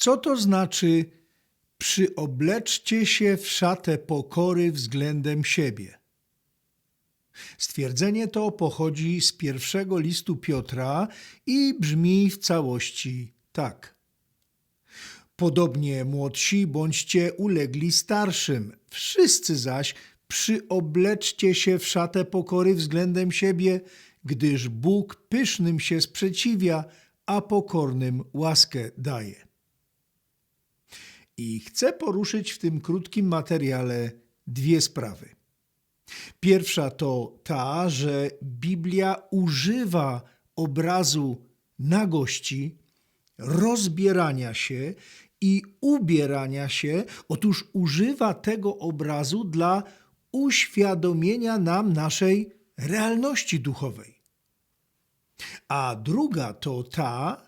Co to znaczy przyobleczcie się w szatę pokory względem siebie? Stwierdzenie to pochodzi z pierwszego listu Piotra i brzmi w całości tak. Podobnie młodsi bądźcie ulegli starszym, wszyscy zaś przyobleczcie się w szatę pokory względem siebie, gdyż Bóg pysznym się sprzeciwia, a pokornym łaskę daje. I chcę poruszyć w tym krótkim materiale dwie sprawy. Pierwsza to ta, że Biblia używa obrazu nagości, rozbierania się i ubierania się. Otóż używa tego obrazu dla uświadomienia nam naszej realności duchowej. A druga to ta,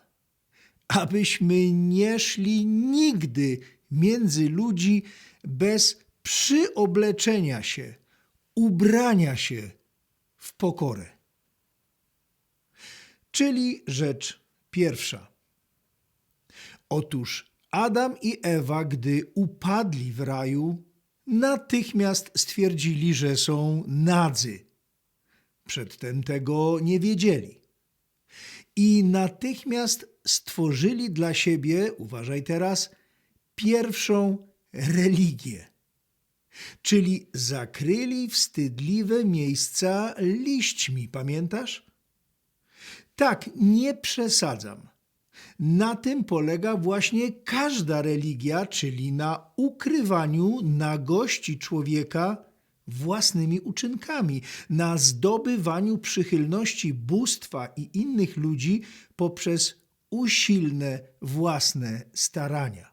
abyśmy nie szli nigdy między ludzi bez przyobleczenia się, ubrania się w pokorę. Czyli rzecz pierwsza. Otóż Adam i Ewa, gdy upadli w raju, natychmiast stwierdzili, że są nadzy. Przedtem tego nie wiedzieli. I natychmiast stworzyli dla siebie, uważaj teraz, pierwszą religię. Czyli zakryli wstydliwe miejsca liśćmi, pamiętasz? Tak, nie przesadzam. Na tym polega właśnie każda religia, czyli na ukrywaniu nagości człowieka własnymi uczynkami, na zdobywaniu przychylności bóstwa i innych ludzi poprzez usilne własne starania.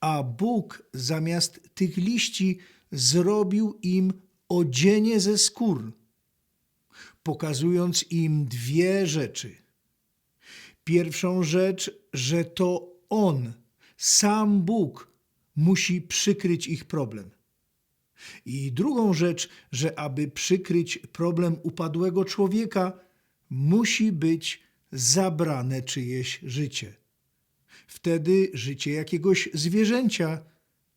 A Bóg zamiast tych liści zrobił im odzienie ze skór, pokazując im dwie rzeczy – Pierwszą rzecz, że to On, sam Bóg, musi przykryć ich problem. I drugą rzecz, że aby przykryć problem upadłego człowieka, musi być zabrane czyjeś życie. Wtedy życie jakiegoś zwierzęcia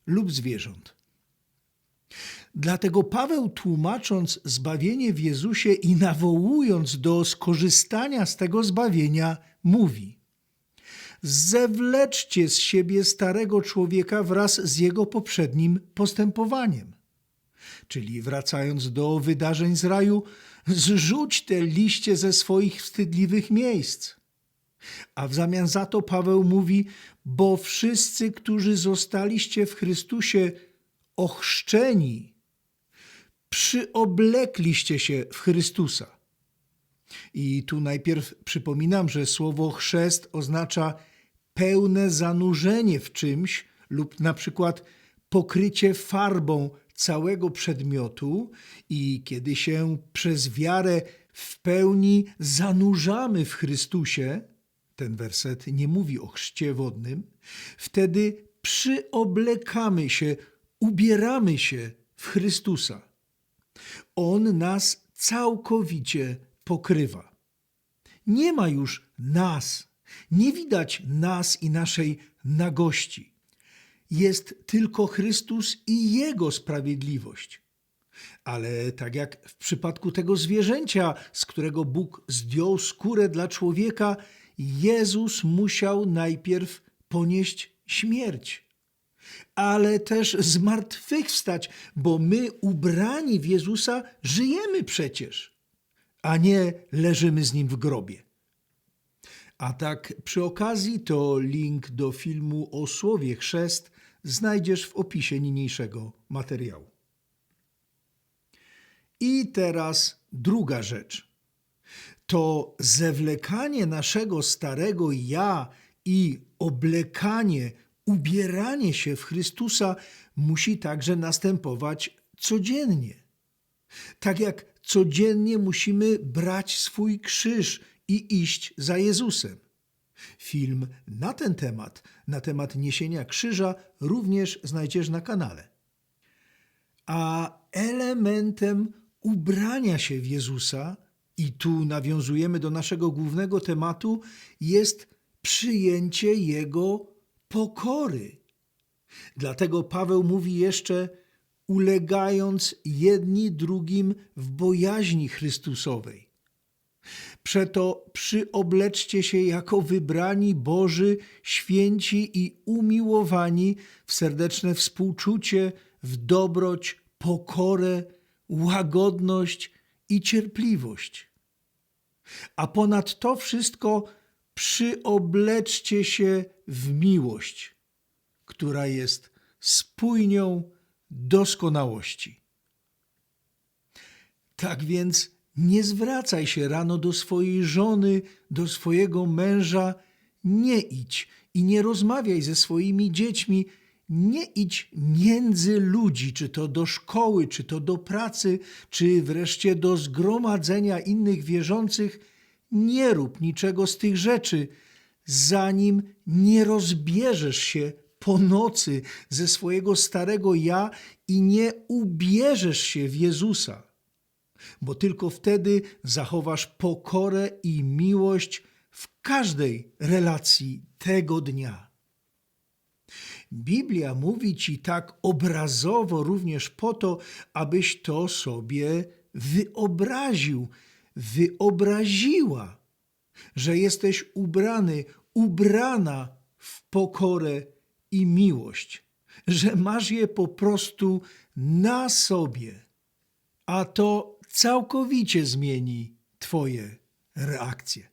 lub zwierząt. Dlatego Paweł, tłumacząc zbawienie w Jezusie i nawołując do skorzystania z tego zbawienia, mówi: Zewleczcie z siebie starego człowieka wraz z jego poprzednim postępowaniem. Czyli wracając do wydarzeń z raju, zrzuć te liście ze swoich wstydliwych miejsc. A w zamian za to Paweł mówi: Bo wszyscy, którzy zostaliście w Chrystusie ochrzczeni, przyoblekliście się w Chrystusa. I tu najpierw przypominam, że słowo chrzest oznacza pełne zanurzenie w czymś lub na przykład pokrycie farbą całego przedmiotu i kiedy się przez wiarę w pełni zanurzamy w Chrystusie, ten werset nie mówi o chrzcie wodnym, wtedy przyoblekamy się, ubieramy się w Chrystusa. On nas całkowicie pokrywa. Nie ma już nas, nie widać nas i naszej nagości. Jest tylko Chrystus i Jego sprawiedliwość. Ale tak jak w przypadku tego zwierzęcia, z którego Bóg zdjął skórę dla człowieka, Jezus musiał najpierw ponieść śmierć ale też zmartwychwstać, bo my ubrani w Jezusa żyjemy przecież, a nie leżymy z Nim w grobie. A tak przy okazji to link do filmu o słowie chrzest znajdziesz w opisie niniejszego materiału. I teraz druga rzecz. To zewlekanie naszego starego ja i oblekanie ubieranie się w Chrystusa musi także następować codziennie. Tak jak codziennie musimy brać swój krzyż i iść za Jezusem. Film na ten temat, na temat niesienia krzyża, również znajdziesz na kanale. A elementem ubrania się w Jezusa, i tu nawiązujemy do naszego głównego tematu, jest przyjęcie Jego pokory. Dlatego Paweł mówi jeszcze, ulegając jedni drugim w bojaźni Chrystusowej. Przeto przyobleczcie się jako wybrani Boży, święci i umiłowani w serdeczne współczucie, w dobroć, pokorę, łagodność i cierpliwość. A ponad to wszystko przyobleczcie się w miłość, która jest spójnią doskonałości. Tak więc nie zwracaj się rano do swojej żony, do swojego męża, nie idź i nie rozmawiaj ze swoimi dziećmi, nie idź między ludzi, czy to do szkoły, czy to do pracy, czy wreszcie do zgromadzenia innych wierzących. Nie rób niczego z tych rzeczy, zanim nie rozbierzesz się po nocy ze swojego starego ja i nie ubierzesz się w Jezusa bo tylko wtedy zachowasz pokorę i miłość w każdej relacji tego dnia. Biblia mówi ci tak obrazowo również po to, abyś to sobie wyobraził, wyobraziła, że jesteś ubrany, ubrana w pokorę i miłość, że masz je po prostu na sobie a to całkowicie zmieni Twoje reakcje.